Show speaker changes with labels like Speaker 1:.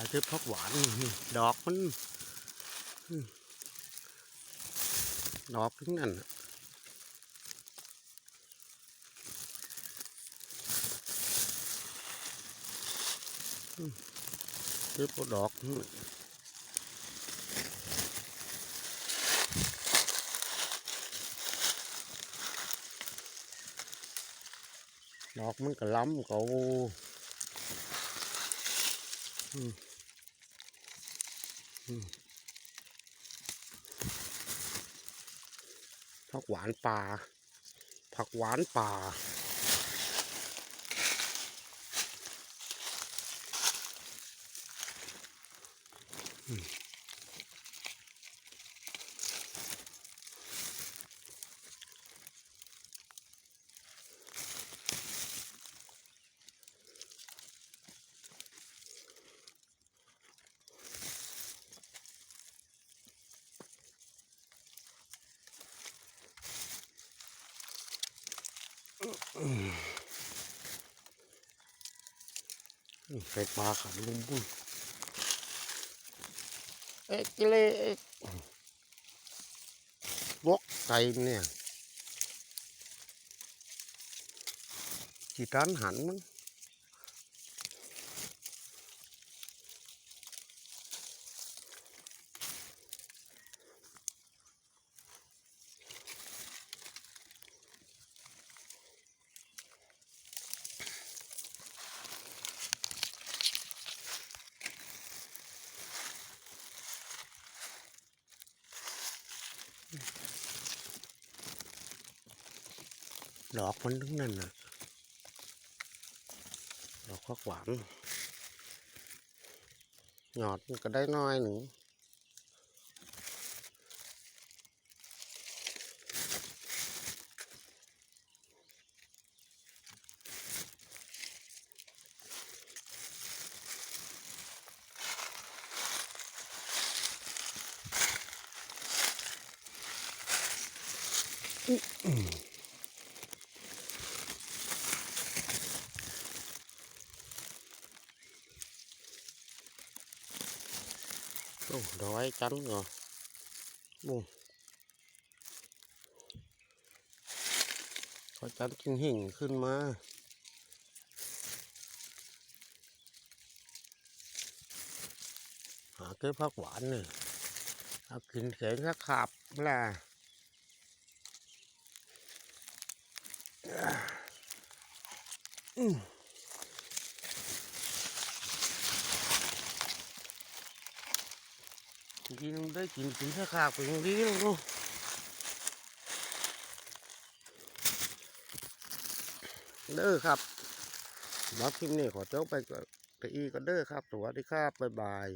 Speaker 1: ายเจอพักหวานนี่ดอกมันดอกทั้งนั้นน่ะอืมเจอพวกดอกดอกมันก็ล้ำเขาอืมอืม ผักหวานป่า ผักหวานป่าไก่ปลาขาดลุงบุ้ยเอ็กเลเอ๊ะบกไก่เนี่ยจีตันหันมั้ง ดอกมันทั้งนั้นน่ะดอกข้าวหวานหยอดมันก็ได้น้อยหนึ่ง โอ้ดอยจันเหรอบุ้งเขาจันกินหิ่งขึ้นมาหาเก็บผักหวานเนี่ยเอากินแข็งสักขาบล่ะอืม กินได้กินกินสักขาบอย่างนี้ลูกเด้อครับมาคลิปนี้ขอจบไปกับอีก็เด้อครับสวัสดีครับบ๊ายบาย